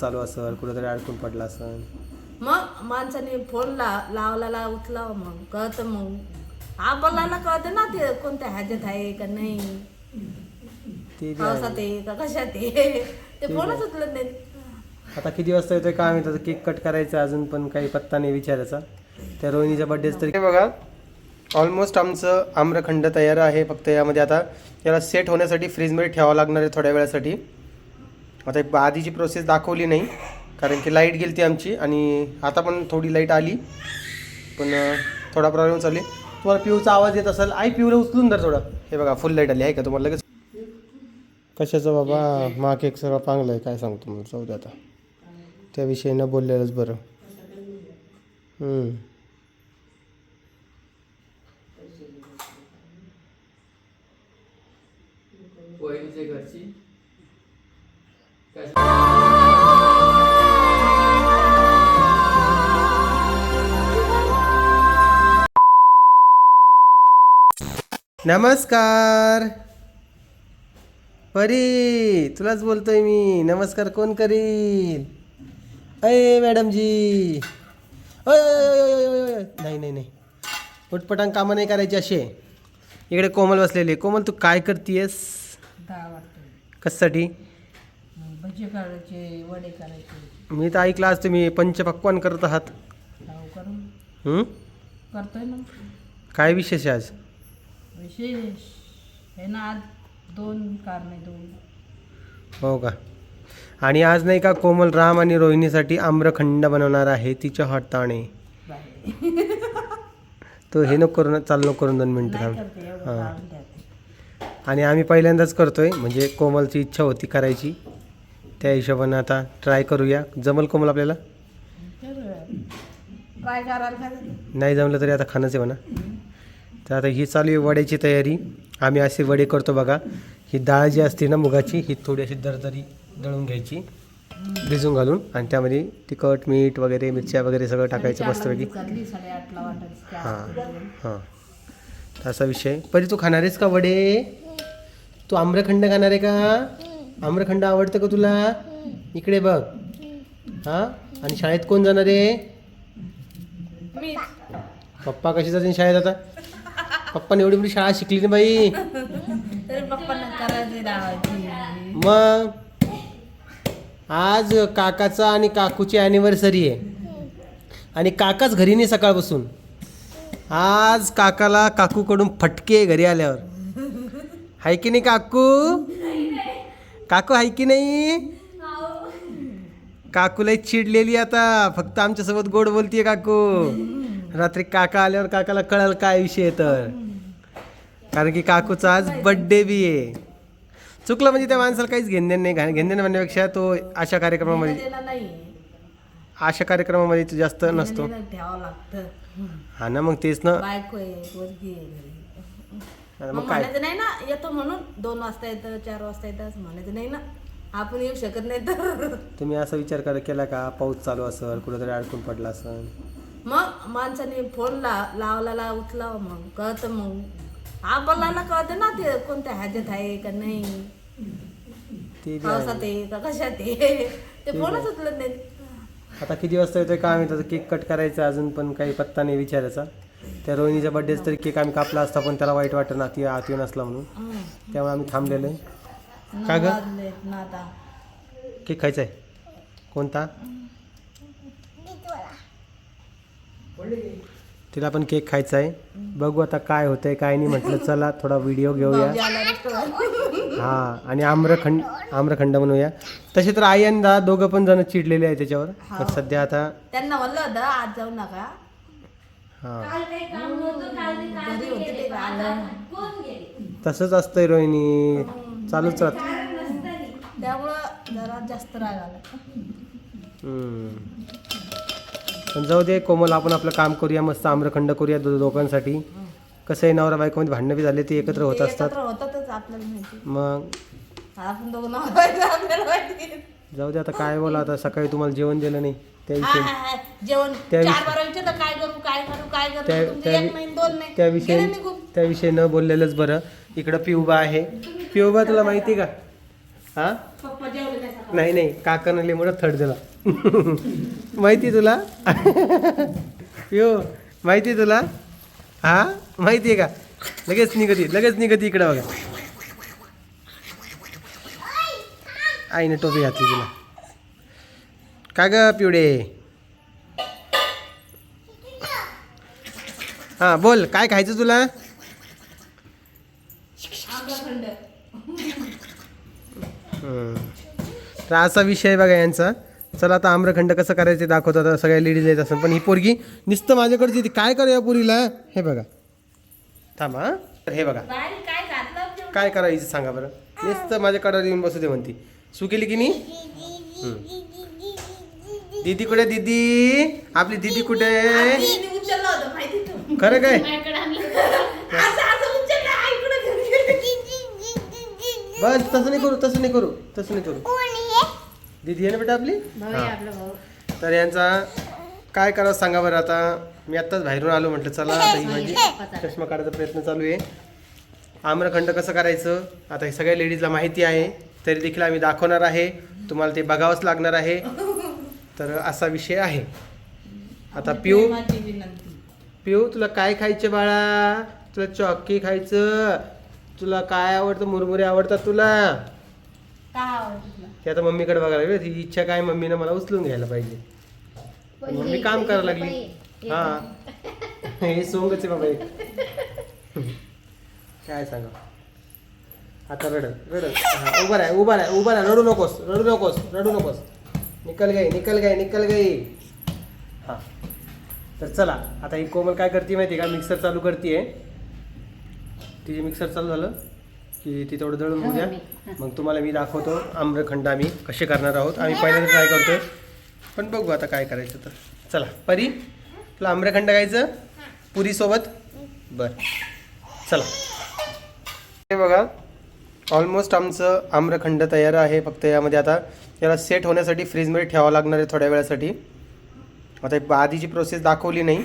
चालू असेल कुठेतरी अडकून पडला असेल. मग माणसाने फोन ला लावला उचलावं मग. कळतं मग. हा बोलायला कळतं ना ते कोणत्या ह्याच्यात आहे का नाही. ते बी पावसात आहे. आहे का कशात आहे. ते फोनच उचलत नाही आता किती वाजता येतोय काय माहिती आता केक कट करायचा अजून पण काही पत्ता नाही विचारायचा. त्या रोहिणीच्या बड्डेच तरी बघा ऑलमोस्ट आमचं आम्रखंड तयार आहे फक्त यामध्ये. आता याला सेट होण्यासाठी फ्रीजमध्ये ठेवावं लागणार आहे थोड्या वेळासाठी. आता एक आधीची प्रोसेस दाखवली नाही कारण की लाइट गेली ती आमची आणि आता पण थोडी लाइट आली. पण थोडा प्रॉब्लेम चालू आहे. तुम्हाला पिऊचा आवाज येत असेल आई पिऊला उचलून धर थोडं. हे बघा फुल लाइट आली आहे का तुम्हाला लगेच? कशाचं बाबा? मा केक सगळं चांगलं आहे काय सांगतो तुम्हाला जाऊ दे आता. त्याविषयी न बोललेलंच बरं. घरची? नमस्कार. परी तुलाच बोलतोय मी. नमस्कार कोण करील? अय मॅडमजी. अय. नाही नाही नाही. उटपटांग कामं नाही करायची असे इकडे कोमल बसलेली. कोमल तू काय वाटतं कशासाठी? भजी करायचे वडे करायचे मी तर ऐकलं आज तुम्ही पंचपक्वान करत आहात. हं? करतोय ना काय विशेष आहे आज? विशेष हे ना आज दोन कारणे दोन. हो का? आणि आज नाही का कोमल राम आणि रोहिणीसाठी आम्रखंड बनवणार आहे तिच्या बाहेर. तो हे नको करून चालू नको करून दोन मिनटं नाही थांब. करते एवढं हां. काढून द्या. आणि आम्ही पहिल्यांदाच करतोय म्हणजे कोमलची इच्छा होती करायची. त्या हिशोबानं आता ट्राय करूया. जमल कोमल आपल्याला? करायला नाही जमलं तरी आता खाणंच आहे म्हणा. तर आता ही चालू आहे वड्याची तयारी. आम्ही असे वडे करतो बघा. ही डाळ जी असते ना मुगाची ही थोडी अशी दरदरी दळून घ्यायची. भिजून घालून आणि त्यामध्ये तिखट मीठ वगैरे मिरच्या वगैरे सगळं टाकायचं मस्तपैकी. हां हां. असा विषय. परी तू खाणार आहेस का वडे? तू आम्रखंड खाणार आहे का? आम्रखंड आवडतं का तुला? इकडे बघ. हां? आणि शाळेत कोण जाणार आहे? पप्पा कशी जातील शाळेत आता? पप्पाने एवढी मोठी शाळा शिकली ना बाई. मग? आज काकाचा आणि काकूची ॲनिव्हर्सरी आहे. आणि काकाच घरी नाही सकाळपासून. आज काकाला काकूकडून फटके घरी आल्यावर. हाय की नाही काकू? काकू हाय की नाही? काकूला चिडलेली आता. फक्त आमच्यासोबत गोड बोलतीये काकू. रात्री काका आल्यावर काकाला कळल काय विषय आहे तर. कारण की काकूचा आज बड्डे बी आहे. चुकलं म्हणजे त्या माणसाला काहीच घेणदेण नाही. घेणदेण म्हणण्यापेक्षा तो अशा कार्यक्रमामध्ये अशा कार्यक्रमामध्ये तो जास्त नसतो. हा ना मग तेच ना बायको आहे पोरगी आहे घरी आता मग काय? म्हणायचं नाही ना येतो म्हणून. दोन वाजता येतं चार वाजता येतं असं म्हणायचं नाही ना. आपण येऊ शकत नाही तर. तुम्ही असा विचार कर केला का? पाऊस चालू असेल कुठेतरी अडकून पडला असेल. मग माणसाने फोन ला लावला उचलावं मग. कळतं मग. बोलायला कळतं ना ते कोणत्या ह्याच्यात आहे का नाही. ते बी पावसात आहे. का कशात आहे? ते फोनच उचलत नाही आता किती वाजता येतोय काय माहिती केक कट करायचा अजून पण काही पत्ता नाही विचारायचा. त्या रोहिणीच्या बड्डेच तरी केक आम्ही कापला असता पण त्याला वाईट वाटत ना ती आत येऊन असला म्हणून. त्यामुळे आम्ही थांबलेलो आहे. का ग? केक खायचा आहे कोणता? तिला पण केक खायचा आहे बघू आता काय होतंय काय नाही म्हटलं. चला थोडा व्हिडिओ घेऊया. हा आणि आम्रखंड आम्रखंड बनवूया तसे तर आई आणि दादा दोघं पण जण चिडलेले आहे त्याच्यावर. सध्या आता त्यांना म्हणलं होतं आज जाऊ नका. हा. घरी होते ते आलं तसंच असतंय रोहिणी. चालूच राहत. त्यामुळं जरा जास्त राग आला. हम्म. पण जाऊ दे कोमल आपण आपलं काम करूया मस्त आम्रखंड करूया दो दोघांसाठी. कसं आहे नवरा बायकोमध्ये भांडणं बी झाले ते एकत्र होत ते असतात. एकत्र होतातच आपल्याला माहिती. मग? आपण दोघं नाव पाहिजे आपल्याला माहिती. जाऊ दे आता काय बोला आता सकाळी तुम्हाला जेवण दिलं नाही. त्याविषयी हाय, हाय, हाय. जेवण त्या चार विषयी- बारा विचारलं काय करू काय करू काय त्या करू तुमचे त्या एक नाही दोन नाही. त्याविषयी गेले निघून. त्याविषयी न बोललेलंच बरं. इकडं पिऊबा आहे. पिऊबा तुला माहिती का? हा? पप्पा जेवले नाही सकाळी? नाही नाही. काकानं मोठा थर्ड दिला माहिती तुला? यो माहिती तुला? हा? माहिती आहे का? लगेच निघती लगेच निघती इकडं बघा. आईने टोपी घातली तुला. का ग पिवडे हां बोल काय खायचं तुला? तर असा विषय आहे बघा यांचा. चला आता आम्रखंड कसं करायचं दाखवतात सगळ्या लेडीज येत असं. पण ही पोरगी नुसतं माझ्याकडची येते काय करू या पोरीला? हे बघा. थांबा तर हे बघा. काय करायचं सांगा बरं. नुसतं माझ्याकडे येऊन बसू दे म्हणती. सुकेली की नाही? दीदी कुठे दीदी? आपली दीदी कुठे खरं काय. बस तसं नाही करू तसं नाही करू तसं नाही करू. दीदी आहे ना बेटा आपली. तर यांचा काय करावं सांगा बरं आता. मी आत्ताच बाहेरून आलो म्हटलं चला आता ही माझी चष्मा काढायचा प्रयत्न चालू आहे. आम्रखंड कसं करायचं? आता हे सगळ्या लेडीजला माहिती आहे. तरी देखील आम्ही दाखवणार आहे. तुम्हाला ते बघावंच लागणार आहे. तर असा विषय आहे. आता पिऊ. पिऊ तुला काय खायचं बाळा? तुला चॉकी खायचं. तुला काय आवडतं? मुरमुरे आवडतात तुला. काय आवडतं तुला? ते आता मम्मीकडे बघायला लागले. ही इच्छा काय मम्मीनं मला उचलून घ्यायला पाहिजे. मम्मी काम करायला लागली. हा. हे सोंगच आहे बाबा एक. काय सांगा? आता रड रड हा, उभा राह उभा राह उभा राह. रडू नकोस रडू नकोस रडू नकोस. निकल गई निकल गई निकल गई. हा. तर चला आता ही कोमल काय करते माहिती आहे का? मिक्सर चालू करते तिचे मिक्सर चालू झालं की ती तेवढं दळून होऊ द्या. मग तुम्हाला मी दाखवतो आम्रखंड आम्ही कसे करणार आहोत. आम्ही पहिल्यांदा ट्राय करतोय. पण बघू आता काय करायचं तर. चला परी तुला आम्रखंड खायचं पुरीसोबत? बर. चला. हे बघा ऑलमोस्ट आमचं आम्रखंड तयार आहे फक्त यामध्ये आता. याला सेट होण्यासाठी फ्रीजमध्ये ठेवावं लागणार आहे थोड्या वेळासाठी. आता आधीची प्रोसेस दाखवली नाही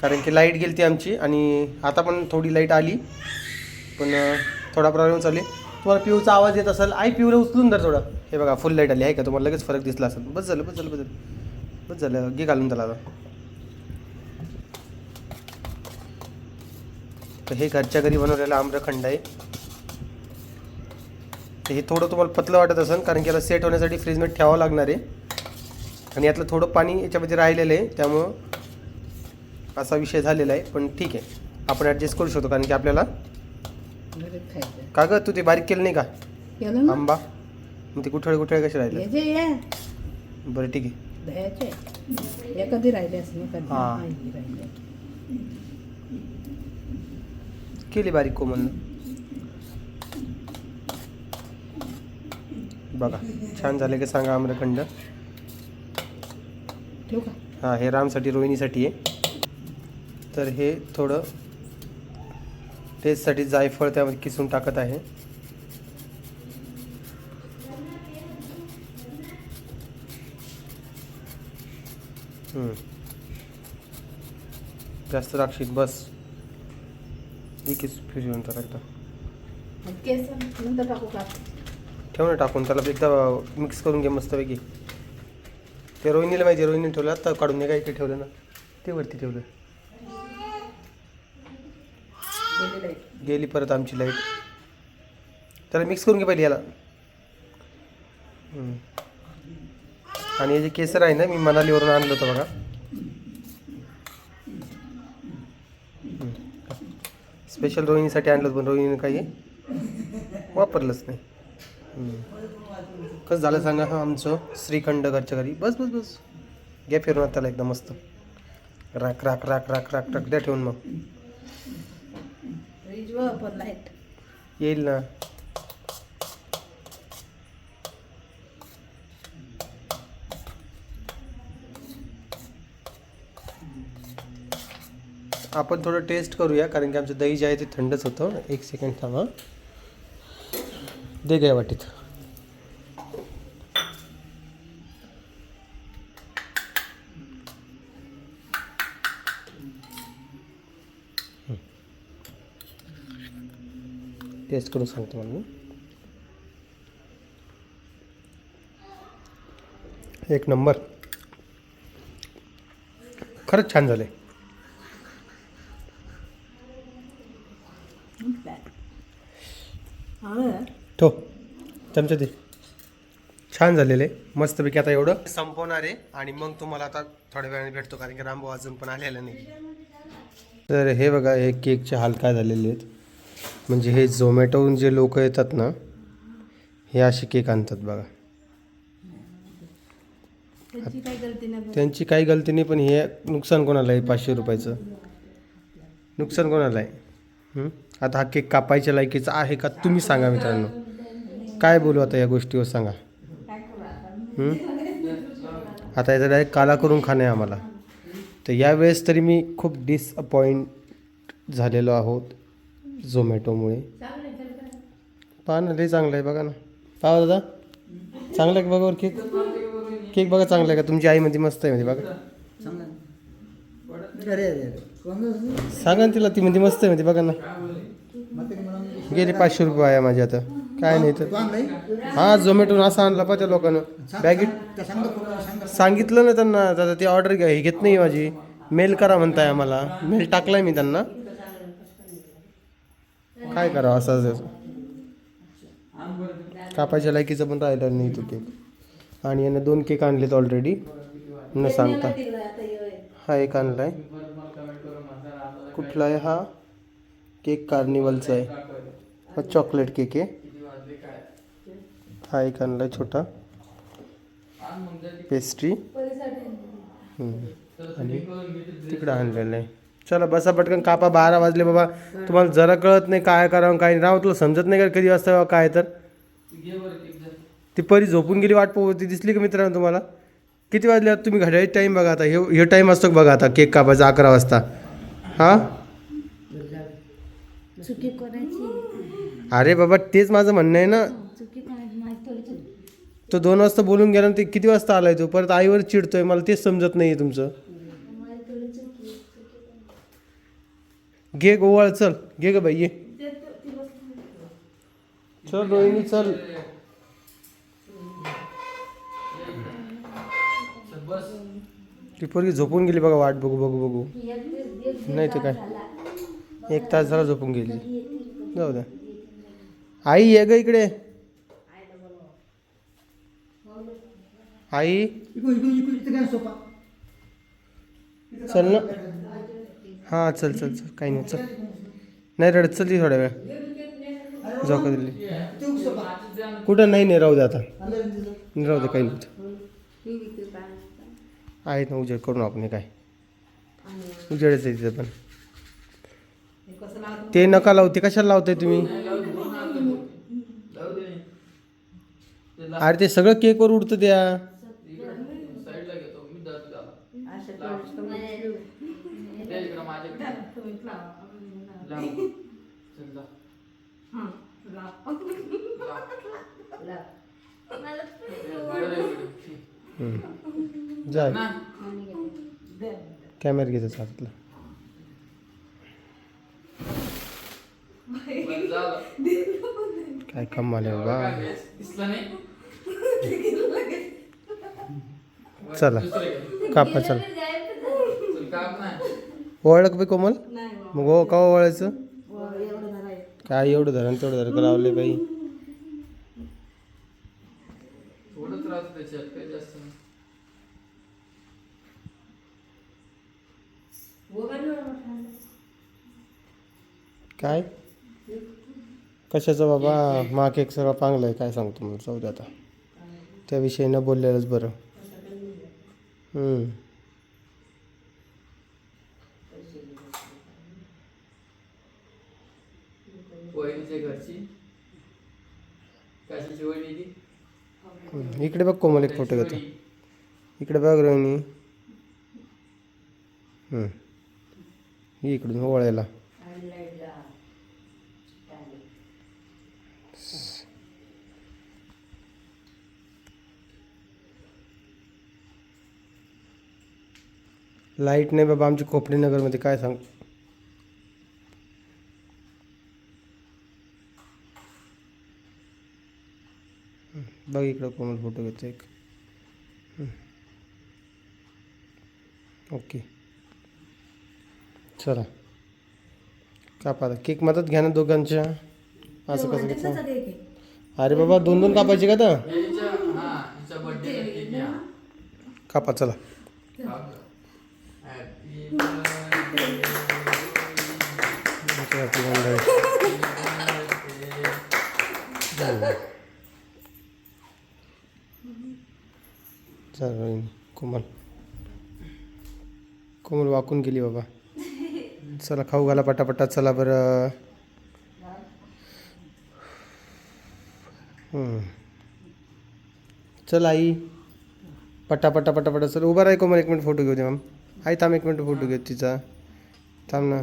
कारण की लाइट गेली ती आमची आणि आता पण थोडी लाइट आली. पण थोडा प्रॉब्लेम चालू आहे तुम्हाला पिऊचा आवाज येत असेल आई पिऊला उचलून धर थोडं. हे बघा फुल लाइट आली आहे का? तुम्हाला लगेच फरक दिसला असेल. बस झालं बस झालं बस झालं. बस झालं घे घालून त्याला आता. तर हे घरच्या घरी बनवलेलं आम्रखंड आहे. तर हे थोडं तुम्हाला पतलं वाटत असेल कारण की याला सेट होण्यासाठी फ्रीजमध्ये ठेवावं लागणार आहे. आणि यातलं थोडं पाणी याच्यामध्ये राहिलेलं आहे त्यामुळं असा विषय झालेला आहे. पण ठीक आहे आपण ॲडजस्ट करू शकतो कारण की आपल्याला का गं तू ते बारीक केलं नाही का? आंबा. मग ते कुठळे कुठळे कसे राहिले? बरं ठीक आहे. हे कधी राहिले हा. केली बारीक कोमलनं. बघा छान झाले की सांगा आम्रखंड. ठेवू का? हां हे रामसाठी रोहिणीसाठी आहे. तर हे थोडं टेस्टसाठी जायफळ त्यामध्ये किसून टाकत आहे. जास्त राक्षीत बस. फिरवून मग केस नंतर टाकू का? ठेव ना टाकून त्याला एकदा मिक्स करून घे मस्तपैकी. ते रोहिणीला माहिती रोहिणीने ठेवलं आता काढून नाही काय इकडे ठेवलं ना. ते वरती ठेवलं. गेली परत आमची लाइट. त्याला मिक्स करून घे पहिले याला. आणि हे जे केसर आहे ना मी मनालीवरून आणलं होतं बघा. स्पेशल रोहिणीसाठी आणलं होतं पण रोहिणीने काही वापरलंच नाही. कसं झालं सांगा हा आमचं श्रीखंड घरच्या घरी. बस बस बस. घ्या फिरून आता त्याला एकदम मस्त. राख राख राख राख राख राख. द्या ठेवून मग. येईल ना. आपण थोडं टेस्ट करूया कारण की आमचं दही जे आहे ते थंडच होतं. एक सेकंड थांबा. दे गया वाटीत. टेस्ट करून सांगतो मला मी एक नंबर. खरंच छान झाले. चमचा दे. छान झालेले. मस्तपैकी आता एवढं. संपवणार आहे. आणि मग तुम्हाला आता थोड्या वेळाने भेटतो कारण की रामभाऊ अजून पण आलेला नाही. तर हे बघा हे केकचे हाल काय झालेले आहेत. म्हणजे हे झोमॅटोहून जे लोक येतात ना हे असे केक आणतात बघा. त्याची काही गलती नाही त्यांची काही गलती नाही पण हे नुकसान कोणाला आहे? पाचशे रुपयाचं. नुकसान कोणाला आहे? हं? आता हा केक कापायच्या लायकीचा आहे का? तुम्ही सांगा मित्रांनो. काय बोलू आता या गोष्टीवर सांगा? आता याचा डायरेक्ट काला करून खाणे आम्हाला. तर यावेळेस तरी मी खूप डिसअपॉइंट झालेलो आहोत झोमॅटोमुळे. पहा ना लई चांगलं आहे बघा ना. पहा दादा. चांगलं आहे का बघा केक? केक बघा चांगला आहे का? तुमची आई म्हणते मस्त आहे म्हणजे बघा. सांगा ना तिला ती म्हणते मस्त आहे म्हणते बघा ना. गेले पाचशे रुपये आहे माझे आता. काय नाही तर हा झोमॅटोन असं आणला पा त्या लोकांना बॅगेट सांगितलं ना त्यांना दादा ती ऑर्डर घ्या हे घेत नाही माझी. मेल करा म्हणताय आम्हाला. मेल टाकलाय मी त्यांना. काय करावं असं असं कापायच्या लायकीचं पण राहिलं नाही तो केक आणि यानं दोन केक आणलेत ऑलरेडी न सांगता. हा एक आणलाय. कुठला आहे हा? केक कार्निवलचा आहे. हा चॉकलेट केक आहे. हा एक आणलाय छोटा. पेस्ट्री आणि तिकडं आणलेलं आहे. चला बसा पटकन कापा बारा वाजले बाबा. तुम्हाला जरा कळत नाही काय करावं काय नाही. राव तुला समजत नाही का कधी वाजता काय तर? ती परी झोपून गेली वाट ती दिसली का मित्रांनो तुम्हाला? किती वाजले तुम्ही घड्याळी टाईम बघा आता. हे हे टाईम असतो बघा आता केक कापायचा अकरा वाजता. हां? अरे बाबा तेच माझं म्हणणं आहे ना चुकी कोणाची माहिती थोडी चुकी तो दोन वाजता बोलून गेला ते किती वाजता आलाय तो? परत आईवर चिडतोय. मला तेच समजत नाही आहे तुमचं. घे गोवाळ चल. घे ग बाई ये. चल रोहिणी चल. ती पोरगी झोपून गेली बघा वाट बघू बघू बघू. नाही ते काय? एक तास झाला झोपून गेली. जाऊ द्या. आई ये ग इकडे. आई. चल ना. हां चल चल चल. काही नाही चल. नाही रडत चल ती थोड्या वेळ. झोका दिली. कुठं? नाही नाही राहू दे आता. नाही राहू दे काही नाही. आहेत ना उजेड करू आपण काय. उजेडच आहे तिथं पण. ते नका लावते कशाला लावताय तुम्ही? अरे ते सगळं केकवर उडतं त्या साईडला घेतो मी जातो त्याला दे इकडं माझ्याकडे लाव. चल जा. बरं इकडे. हम्म. जा ना. कॅमेरा हातातला बरं, झालं. काय कमाल आहे बाबा चला. घे. कापा चल. ओळख बी कोमल नाही मग ओ का ओळायचं काय एवढं धरण तेवढं धरण लावले बाई थोडंच राहतं त्याच्यात काही जास्त नाही काय? कशाचं बाबा? माग एक सर्व चांगलं आहे काय सांगतो मग जाऊ दे आता. त्याविषयी न बोललेलंच बरं. इकडे बघ कोमल एक फोटो घेतो. इकडे बघ रोहिणी. ही इकडून ओळायला लाइट नाही बाबा आमची खोपडी नगरमध्ये काय सांग? बघ इकडं कोमल फोटो घेतो एक. ओके. चला. कापा आता. केक मदत घ्या ना दोघांच्या. असं कसं आहे. अरे बाबा दोन दोन कापायचे का तर? कापा चला. Happy birthday. चल कोमल. कोमल वाकून गेली बाबा. चला खाऊ घाला पटापटा. चला बरं. चल आई. पटापटा पटापटा. चल उभा राही कोमल. एक मिनिट फोटो घेऊ दे मॅम. आई थांब एक मिनिट फोटो घेऊ तिचा. थांब ना.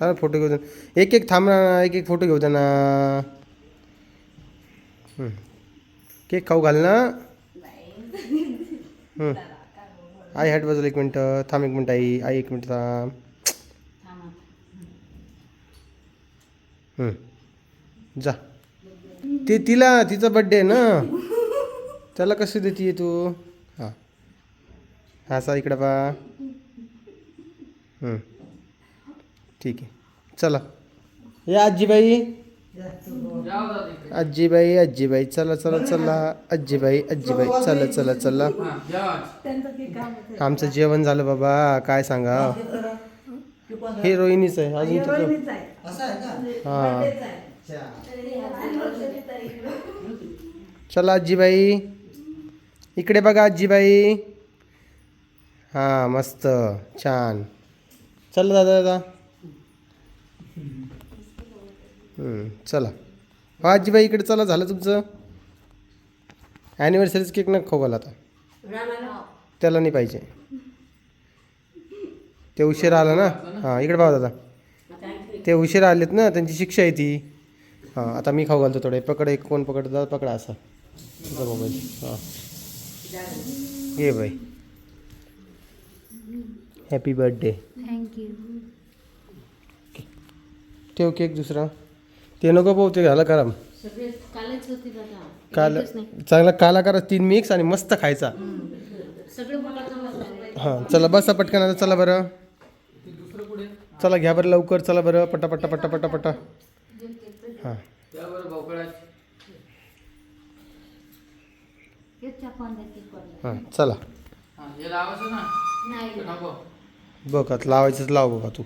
थांब ना फोटो घेऊ दे एक एक थांब ना एक एक फोटो घेऊ दे ना. केक खाऊ घाल ना. आई हॅट बाजूला एक मिनटं. थांब एक मिनटं आई. आई एक मिनटं थांब. जा. ते तिला तिचा बड्डे आहे ना. त्याला कशी देते तू? हां. हा सा इकडं पा ठीक आहे. चला. या आजीबाई. आजीबाई आजीबाई. चला चला चला. आजीबाई आजीबाई. चला चला चला. आमचं जेवण झालं बाबा. काय सांगा? हे रोहिणीच आहे. अजून तुझं. हां. चला आजीबाई. इकडे बघा आजीबाई. हां मस्त. छान. चला दादा दादा. चला. हो आजीबाई इकडे चला झालं तुमचं? ॲनिव्हर्सरीच केक नका खाऊ घाला आता. त्याला नाही पाहिजे. ते उशिरा आला ना? हां इकडे बघा दादा. ते उशिरा आलेत ना त्यांची शिक्षा आहे ती. हां आता मी खाऊ घालतो थोडे. पकड एक कोण पकड दादा पकडा असा. तुझा मोबाईल हां. ये बाई. हॅपी बर्थडे थँक्यू ठेव केक दुसरा. ते नको पाहू ते घाला करा सगळे कालच होती बघा. काल चांगला काला करा तीन मिक्स आणि मस्त खायचा. हां चला बसा पटकन आता चला बरं. चला घ्या बरं लवकर चला बरं पटा पटा पटा पटा पटा. हां. हां चला. हा हे लावायचं ना? नाही. का नको. बघ आता लावायचंच लाव बाबा तू.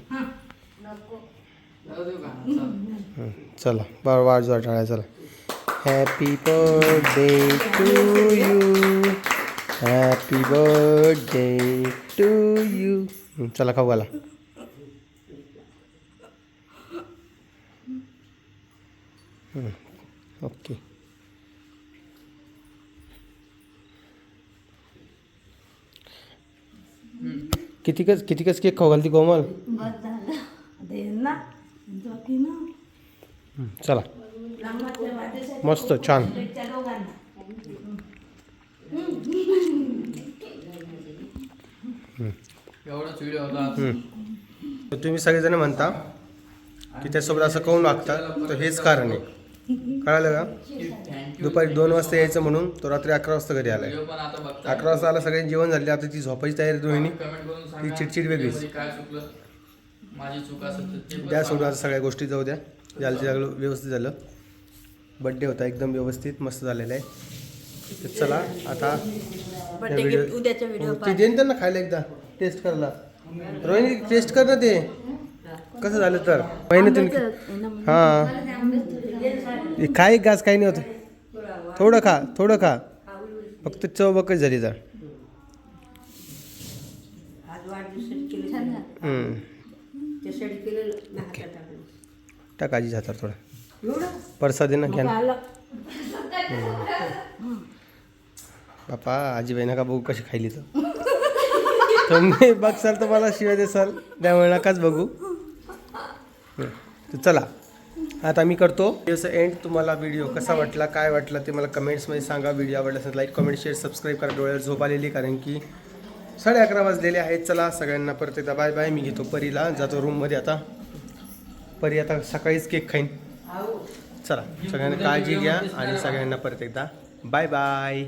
चल. चला बरं वाढ जोड टाळा चला। Happy birthday to you happy birthday to you चला खाऊ घाला हं, ओके। किती कस किती कस केक खाऊ घालती कोमल चला. मस्त छान. तुम्ही सगळेजण म्हणता की त्यासोबत असं काऊन वागता? तर हेच कारण आहे. कळालं का? दुपारी दोन वाजता यायचं म्हणून तो रात्री अकरा वाजता घरी आलाय. अकरा वाजता आला सगळ्यांनी जेवण झाले. आता ती झोपायची तयारी सांगा ती चिडचिड वेगळीच. द्या सोडून. आता सगळ्या गोष्टी जाऊ द्या. झालं सगळं व्यवस्थित झालं. बड्डे होता एकदम व्यवस्थित मस्त झालेला आहे. तर चला आता उद्याच्या हो, ते देईन त्यांना खायला एकदा टेस्ट करायला. रोहिणी टेस्ट कर ना ते. कसं झालं तर? मेहनतीने हां. हे काय गाज काही नाही होतं. थोडं खा थोडं खा. फक्त चव बकच झाली तर आज वाढदिवसाची केली हम्म. टाक आजी हातात थोडा. आहे ना घ्या ना. बापा आजीबाई नका बघू कशी खायली तर. तुम्ही बघसाल तर मला शिवाय देसाल. त्यामुळे नकाच बघू. तर चला. आता मी करतो. असं एंड तुम्हाला व्हिडिओ कसा वाटला काय वाटला ते मला कमेंट्समध्ये सांगा. व्हिडिओ आवडला असेल लाईक कमेंट शेअर सबस्क्राईब करा. डोळ्यावर झोप आलेली कारण की साडे अकरा वाजलेले आहेत. चला सगळ्यांना परत एकदा बाय बाय मी घेतो परीला. जातो रूममध्ये आता. परी आता सकाळीच केक खाईन. चला सगळ्यांना काळजी घ्या आणि सगळ्यांना परत एकदा. Bye bye.